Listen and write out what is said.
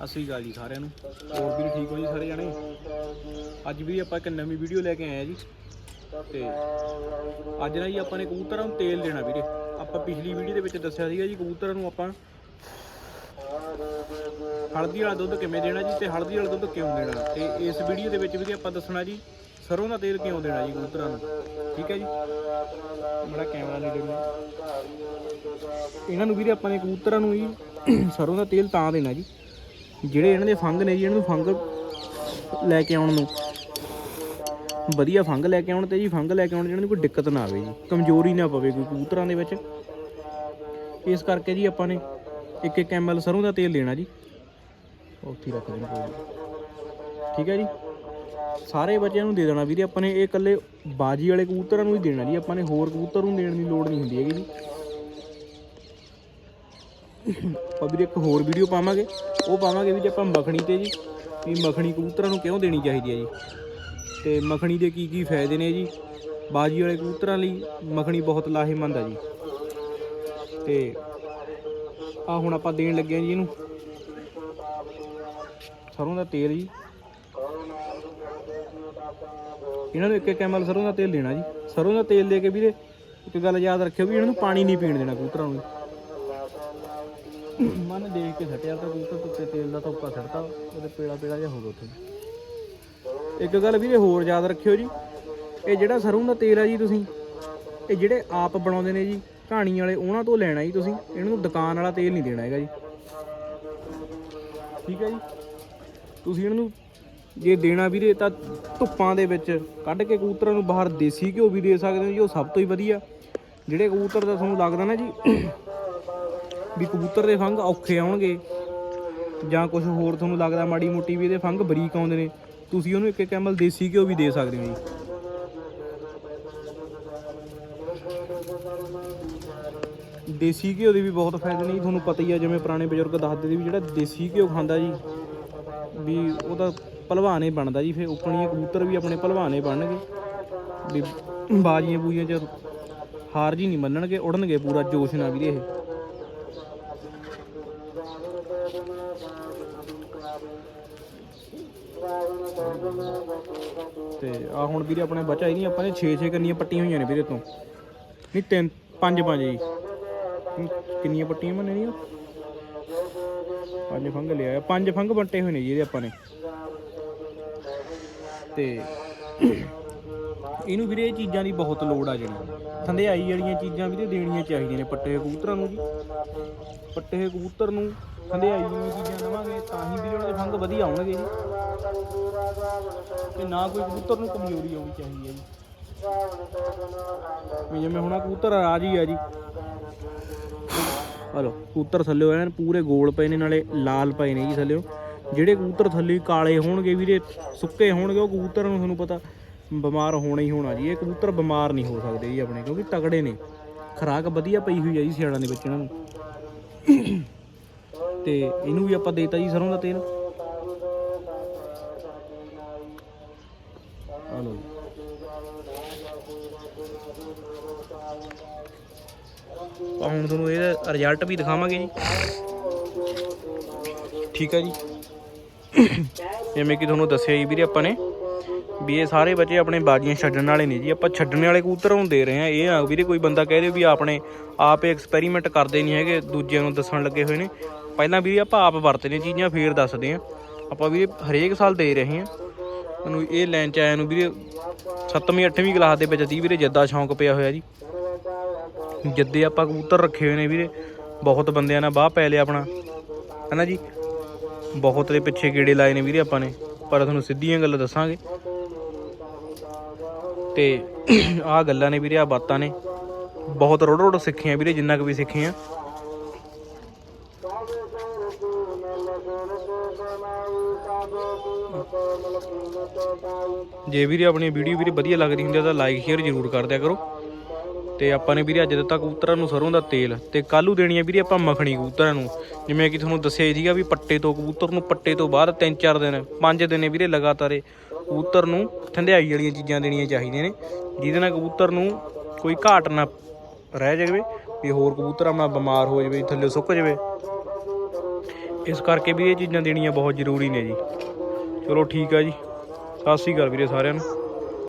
ਸਤਿ ਸ੍ਰੀ ਅਕਾਲ ਜੀ ਸਾਰਿਆਂ ਨੂੰ। ਹੋਰ ਵੀ ਠੀਕ ਹੋ ਜੀ ਸਾਰੇ ਜਾਣੇ? ਅੱਜ ਵੀ ਆਪਾਂ ਇੱਕ ਨਵੀਂ ਵੀਡੀਓ ਲੈ ਕੇ ਆਏ ਆ ਜੀ। ਤੇ ਅੱਜ ਨਾ ਜੀ ਆਪਾਂ ਨੇ ਕਬੂਤਰਾਂ ਨੂੰ ਤੇਲ ਦੇਣਾ ਵੀਰੇ। ਆਪਾਂ ਪਿਛਲੀ ਵੀਡੀਓ ਦੇ ਵਿੱਚ ਦੱਸਿਆ ਸੀਗਾ ਜੀ ਕਬੂਤਰਾਂ ਨੂੰ ਆਪਾਂ ਹਲਦੀ ਵਾਲਾ ਦੁੱਧ ਕਿਵੇਂ ਦੇਣਾ ਜੀ ਤੇ ਹਲਦੀ ਵਾਲਾ ਦੁੱਧ ਕਿਉਂ ਦੇਣਾ? ਤੇ ਇਸ ਵੀਡੀਓ ਦੇ ਵਿੱਚ ਵੀ ਆਪਾਂ ਦੱਸਣਾ ਜੀ, ਸਰੋਂ ਦਾ ਤੇਲ ਕਿਉਂ ਦੇਣਾ ਜੀ ਕਬੂਤਰਾਂ ਨੂੰ? ਠੀਕ ਹੈ ਜੀ? ਬੜਾ ਕੈਮਰਾ ਨਹੀਂ ਦੇਣਾ ਇਹਨਾਂ ਨੂੰ ਵੀਰੇ ਆਪਾਂ ਨੇ ਕਬੂਤਰਾਂ ਨੂੰ ਜੀ ਸਰੋਂ ਦਾ ਤੇਲ ਤਾਂ ਦੇਣਾ ਜੀ। ਜਿਹੜੇ ਇਹਨਾਂ ਦੇ ਫੰਗ ਨੇ ਜੀ, ਇਹਨਾਂ ਨੂੰ ਫੰਗ ਲੈ ਕੇ ਆਉਣ ਨੂੰ। ਵਧੀਆ ਫੰਗ ਲੈ ਕੇ ਆਉਣ ਤੇ ਜੀ, ਫੰਗ ਲੈ ਕੇ ਆਉਣ ਜਿਹਨਾਂ ਨੂੰ ਕੋਈ ਦਿੱਕਤ ਨਾ ਆਵੇ ਜੀ। ਕਮਜ਼ੋਰੀ ਨਾ ਪਵੇ ਕੋਈ ਕਬੂਤਰਾਂ ਦੇ ਵਿੱਚ। ਇਸ ਕਰਕੇ ਜੀ ਆਪਾਂ ਨੇ ਇੱਕ ਇੱਕ ਐਮਐਲ ਸਰੋਂ ਦਾ ਤੇਲ ਲੈਣਾ ਜੀ। ਉੱਥੇ ਰੱਖ ਦੇਣਾ ਕੋਈ ਠੀਕ ਹੈ ਜੀ? ਸਾਰੇ ਬੱਚਿਆਂ ਨੂੰ ਦੇ ਦੇਣਾ ਵੀਰੇ, ਆਪਾਂ ਨੇ ਇਹ ਇਕੱਲੇ ਬਾਜੀ ਵਾਲੇ ਕਬੂਤਰਾਂ ਨੂੰ ਹੀ ਦੇਣਾ ਜੀ। ਆਪਾਂ ਨੇ ਹੋਰ ਕਬੂਤਰ ਨੂੰ ਦੇਣ ਦੀ ਲੋੜ ਨਹੀਂ ਹੁੰਦੀ ਹੈਗੀ ਜੀ। ਆਪਾਂ ਵੀਰੇ ਇੱਕ ਹੋਰ ਵੀਡੀਓ ਪਾਵਾਂਗੇ। ਉਹ ਪਾਵਾਂਗੇ ਵੀ ਜੇ ਆਪਾਂ ਮੱਖਣੀ ਤੇ ਜੀ, ਵੀ ਮੱਖਣੀ ਕਬੂਤਰਾਂ ਨੂੰ ਕਿਉਂ ਦੇਣੀ ਚਾਹੀਦੀ ਹੈ ਜੀ? ਤੇ ਮੱਖਣੀ ਦੇ ਕੀ ਕੀ ਫਾਇਦੇ ਨੇ ਜੀ? ਬਾਜੀ ਵਾਲੇ ਕਬੂਤਰਾਂ ਲਈ ਮੱਖਣੀ ਬਹੁਤ ਲਾਹੇਮੰਦ ਆ ਜੀ। ਤੇ ਆ ਹੁਣ ਆਪਾਂ ਦੇਣ ਲੱਗੇ ਆ ਜੀ ਇਹਨੂੰ। ਸਰੋਂ ਦਾ ਤੇਲ ਜੀ। ਇਹਨਾਂ ਨੂੰ ਇੱਕ ਇੱਕ ਐਮਐਲ ਸਰੋਂ ਦਾ ਤੇਲ ਦੇਣਾ ਜੀ। ਸਰੋਂ ਦਾ ਤੇਲ ਦੇ ਕੇ ਵੀਰੇ ਇੱਕ ਗੱਲ ਯਾਦ ਰੱਖਿਓ ਵੀ ਇਹਨਾਂ ਨੂੰ ਪਾਣੀ ਨਹੀਂ ਪੀਣ ਦੇਣਾ ਕਬੂਤਰਾਂ ਨੂੰ। ਮਨ ਦੇਖ ਕੇ ਸਟਿਆ ਤਾਂ ਕਬੂਤਰ ਉੱਤੇ ਤੇਲ ਦਾ ਧੋਕਾ ਛੱਡਤਾ ਉਹਦੇ ਪੇੜਾ ਪੇੜਾ ਜਿਹਾ ਹੋ ਗਿਆ ਉੱਥੇ। ਇੱਕ ਗੱਲ ਵੀਰੇ ਹੋਰ ਯਾਦ ਰੱਖਿਓ ਜੀ, ਇਹ ਜਿਹੜਾ ਸਰੋਂ ਦਾ ਤੇਲ ਆ ਜੀ ਤੁਸੀਂ, ਇਹ ਜਿਹੜੇ ਆਪ ਬਣਾਉਂਦੇ ਨੇ ਜੀ, ਕਹਾਣੀ ਵਾਲੇ ਉਹਨਾਂ ਤੋਂ ਲੈਣਾ ਜੀ ਤੁਸੀਂ, ਇਹਨਾਂ ਨੂੰ ਦੁਕਾਨ ਵਾਲਾ ਤੇਲ ਨਹੀਂ ਦੇਣਾ ਹੈਗਾ ਜੀ। ਠੀਕ ਹੈ ਜੀ? ਤੁਸੀਂ ਇਹਨਾਂ ਨੂੰ ਜੇ ਦੇਣਾ ਵੀਰੇ ਤਾਂ ਧੁੱਪਾਂ ਦੇ ਵਿੱਚ ਕੱਢ ਕੇ ਕਬੂਤਰਾਂ ਨੂੰ ਬਾਹਰ ਦੇਸੀ ਘਿਓ ਵੀ ਦੇ ਸਕਦੇ ਹੋ ਜੀ, ਉਹ ਸਭ ਤੋਂ ਹੀ ਵਧੀਆ। ਜਿਹੜੇ ਕਬੂਤਰ ਦਾ ਤੁਹਾਨੂੰ ਲੱਗਦਾ ਨਾ ਜੀ ਵੀ ਕਬੂਤਰ ਦੇ ਫੰਗ ਔਖੇ ਆਉਣਗੇ। ਜਾਂ ਕੁਝ ਹੋਰ ਤੁਹਾਨੂੰ ਲੱਗਦਾ ਮਾੜੀ ਮੋਟੀ ਵੀ ਇਹਦੇ ਫੰਗ ਬਰੀਕ ਆਉਂਦੇ ਨੇ। ਤੁਸੀਂ ਉਹਨੂੰ ਇੱਕ ਇੱਕ ਐਮਲ ਦੇਸੀ ਘਿਓ ਵੀ ਦੇ ਸਕਦੇ ਹੋ ਜੀ। ਦੇਸੀ ਘਿਓ ਦੇ ਵੀ ਬਹੁਤ ਫਾਇਦੇ ਨੇ ਜੀ, ਤੁਹਾਨੂੰ ਪਤਾ ਹੀ ਆ, ਜਿਵੇਂ ਪੁਰਾਣੇ ਬਜ਼ੁਰਗ ਦੱਸਦੇ ਸੀ ਵੀ ਜਿਹੜਾ ਦੇਸੀ ਘਿਓ ਖਾਂਦਾ ਜੀ, ਵੀ ਉਹ ਉਹਦਾ ਭਲਵਾਨੇ ਬਣਦਾ ਜੀ, ਫਿਰ ਉਪਣੀਆਂ ਕਬੂਤਰ ਵੀ ਆਪਣੇ ਭਲਵਾਨੇ ਬਣਨਗੇ। ਵੀ ਬਾਜੀਆਂ ਬੂਜੀਆਂ ਚ ਹਾਰ ਜੀ ਨਹੀਂ ਮੰਨਣਗੇ, ਉੜਨਗੇ ਪੂਰਾ ਜੋਸ਼ ਨਾਲ ਵੀ ਇਹ। ਤੇ ਆ ਹੁਣ ਵੀਰੇ ਆਪਣੇ ਬਚਾ ਹੀ ਨਹੀਂ, ਆਪਾਂ ਨੇ 6-6 ਕੰਨੀਆਂ ਪੱਟੀਆਂ ਹੋਈਆਂ ਨੇ ਵੀਰੇ ਤੋਂ ਨਹੀਂ, ਤਿੰਨ, ਪੰਜ ਪੰਜ ਜੀ। ਕਿੰਨੀਆਂ ਪੱਟੀਆਂ ਮੰਨਣੀਆਂ ਪੰਜ ਫੰਗ ਲਿਆ ਪੰਜ ਫੰਗ ਬੰਟੇ ਹੋਏ ਨੇ ਜੀ ਇਹਦੇ ਆਪਾਂ ਨੇ। ਤੇ ਇਹਨੂੰ ਵੀਰੇ ਇਹ ਚੀਜ਼ਾਂ ਦੀ ਬਹੁਤ ਲੋੜ ਆ ਜਿਹੜੀ। ਥੰਧਿਆਈ ਵਾਲੀਆਂ ਚੀਜ਼ਾਂ ਵੀਰੇ ਦੇਣੀਆਂ ਚਾਹੀਦੀਆਂ ਨੇ ਪੱਟੇ ਕਬੂਤਰਾਂ ਨੂੰ ਜੀ। ਪੱਟੇ ਕਬੂਤਰ ਨੂੰ ਥੰਧਿਆਈ ਵਾਲੀਆਂ ਚੀਜ਼ਾਂ ਦੇਵਾਂਗੇ ਤਾਂ ਹੀ ਵੀਰੇ ਵਧੀਆ ਆਉਣਗੇ ਜੀ। ਤੇ ਨਾ ਕੋਈ ਕਬੂਤਰ ਨੂੰ ਕਮਜ਼ੋਰੀ ਆਉਣੀ ਚਾਹੀਦੀ ਹੈ ਜੀ। ਵੀ ਜਿਵੇਂ ਹੁਣ ਆਹ ਕਬੂਤਰ ਰਾਜੀ ਆ ਜੀ। ਹਲੋ, ਕਬੂਤਰ ਥੱਲੇ ਐਨ ਪੂਰੇ ਗੋਲ ਪਏ ਨੇ, ਨਾਲੇ ਲਾਲ ਪਏ ਨੇ ਜੀ ਥੱਲੇ ਜਿਹੜੇ ਕਬੂਤਰ ਥੱਲੇ ਕਾਲੇ ਹੋਣਗੇ ਵੀਰੇ, ਸੁੱਕੇ ਹੋਣਗੇ, ਉਹ ਕਬੂਤਰ ਨੂੰ ਤੁਹਾਨੂੰ ਪਤਾ ਬਿਮਾਰ ਹੋਣਾ ਹੀ ਹੋਣਾ ਜੀ। ਇਹ ਕਬੂਤਰ ਬਿਮਾਰ ਨਹੀਂ ਹੋ ਸਕਦੇ ਜੀ ਆਪਣੇ, ਕਿਉਂਕਿ ਤਗੜੇ ਨੇ। ਖਰਾਕ ਵਧੀਆ ਪਈ ਹੋਈ ਹੈ ਜੀ ਸਿਆੜਾਂ ਦੇ ਵਿੱਚ ਇਹਨਾਂ ਨੂੰ। ਤੇ ਇਹਨੂੰ ਵੀ ਆਪਾਂ ਦੇਤਾ ਜੀ ਸਰੋਂ ਦਾ ਤੇਲ। ਆ ਹੁਣ ਤੁਹਾਨੂੰ ਇਹਦਾ ਰਿਜ਼ਲਟ ਵੀ ਦਿਖਾਵਾਂਗੇ ਜੀ। ਠੀਕ ਹੈ ਜੀ। ਜਿਵੇਂ ਕਿ ਤੁਹਾਨੂੰ ਦੱਸਿਆ ਜੀ ਵੀਰੇ ਆਪਾਂ ਨੇ, ਵੀ ਇਹ ਸਾਰੇ ਬੱਚੇ ਆਪਣੇ ਬਾਜੀਆਂ ਛੱਡਣ ਵਾਲੇ ਨੇ ਜੀ। ਆਪਾਂ ਛੱਡਣ ਵਾਲੇ ਕਬੂਤਰਾਂ ਨੂੰ ਦੇ ਰਹੇ ਹਾਂ। ਇਹ ਆ ਵੀਰੇ ਕੋਈ ਬੰਦਾ ਕਹਿ ਦੇ ਵੀ ਆਪਣੇ ਆਪ ਐਕਸਪੈਰੀਮੈਂਟ ਕਰਦੇ ਨਹੀਂ ਹੈਗੇ, ਦੂਜਿਆਂ ਨੂੰ ਦੱਸਣ ਲੱਗੇ ਹੋਏ ਨੇ। ਪਹਿਲਾਂ ਵੀਰੇ ਆਪਾਂ ਆਪ ਵਰਤੇ ਨੇ ਚੀਜ਼ਾਂ, ਫੇਰ ਦੱਸਦੇ ਹਾਂ। ਆਪਾਂ ਵੀਰੇ ਹਰੇਕ ਸਾਲ ਦੇ ਰਹੇ ਹਾਂ। ਮੈਨੂੰ ਇਹ ਲਾਈਨ ਚ ਆਇਆ ਨੂੰ ਵੀਰੇ 7ਵੀਂ 8ਵੀਂ ਕਲਾਸ ਦੇ ਵਿੱਚ ਜੀ ਵੀਰੇ ਜਿੱਦਾਂ ਸ਼ੌਂਕ ਪਿਆ ਹੋਇਆ ਜੀ। ਜੱਦੇ ਆਪਾਂ ਕਬੂਤਰ ਰੱਖੇ ਹੋਏ ਨੇ ਵੀਰੇ, ਬਹੁਤ ਬੰਦਿਆਂ ਨਾਲ ਬਾਹ ਪੈ ਲਿਆ ਆਪਣਾ। ਹੈਨਾ ਜੀ? ਬਹੁਤ ਦੇ ਪਿੱਛੇ ਕੀੜੇ ਲਾਏ ਨੇ ਵੀਰੇ ਆਪਾਂ ਨੇ, ਪਰ ਤੁਹਾਨੂੰ ਸਿੱਧੀਆਂ ਗੱਲਾਂ ਦੱਸਾਂਗੇ। ਤੇ ਆਹ ਗੱਲਾਂ ਨੇ ਵੀਰੇ ਆ ਬਾਤਾਂ ਨੇ। ਬਹੁਤ ਰੋੜ ਰੋੜ ਸਿੱਖੀਆਂ ਵੀਰੇ, ਜਿੰਨਾ ਕੁ ਵੀ ਸਿੱਖੀਆਂ। ਜੇ ਵੀਰੇ ਆਪਣੀ ਵੀਡੀਓ ਵੀਰੇ ਵਧੀਆ ਲੱਗਦੀ ਹੁੰਦੀ ਆ ਤਾਂ ਲਾਈਕ ਸ਼ੇਅਰ ਜ਼ਰੂਰ ਕਰ ਦਿਆ ਕਰੋ। ਤੇ ਆਪਾਂ ਨੇ ਵੀਰੇ ਅੱਜ ਦਿੱਤਾ ਕਬੂਤਰਾਂ ਨੂੰ ਸਰੋਂ ਦਾ ਤੇਲ ਤੇ ਕੱਲੂ ਦੇਣੀ ਆ ਵੀਰੇ ਆਪਾਂ ਮੱਖਣੀ ਕਬੂਤਰਾਂ ਨੂੰ। ਜਿਵੇਂ ਕਿ ਤੁਹਾਨੂੰ ਦੱਸਿਆ ਸੀਗਾ ਵੀ ਪੱਟੇ ਤੋਂ ਕਬੂਤਰ ਨੂੰ ਪੱਟੇ ਤੋਂ ਬਾਅਦ 3-4 ਦਿਨ 5 ਦਿਨ ਵੀਰੇ ਲਗਾਤਾਰ ਇਹ ਕਬੂਤਰ ਨੂੰ ਠੰਡਿਆਈ ਵਾਲੀਆਂ ਚੀਜ਼ਾਂ ਦੇਣੀਆਂ ਚਾਹੀਦੀਆਂ ਨੇ, ਜਿਹਦੇ ਨਾਲ ਕਬੂਤਰ ਨੂੰ ਕੋਈ ਘਾਟ ਨਾ ਰਹਿ ਜਾਵੇ ਵੀ ਹੋਰ ਕਬੂਤਰ ਆਪਣਾ ਬਿਮਾਰ ਹੋ ਜਾਵੇ, ਥੱਲੇ ਸੁੱਕ ਜਾਵੇ। ਇਸ ਕਰਕੇ ਵੀ ਇਹ ਚੀਜ਼ਾਂ ਦੇਣੀਆਂ ਬਹੁਤ ਜ਼ਰੂਰੀ ਨੇ ਜੀ। ਚਲੋ ਠੀਕ ਆ ਜੀ। ਸਤਿ ਸ਼੍ਰੀ ਅਕਾਲ ਵੀਰੇ ਸਾਰਿਆਂ ਨੂੰ।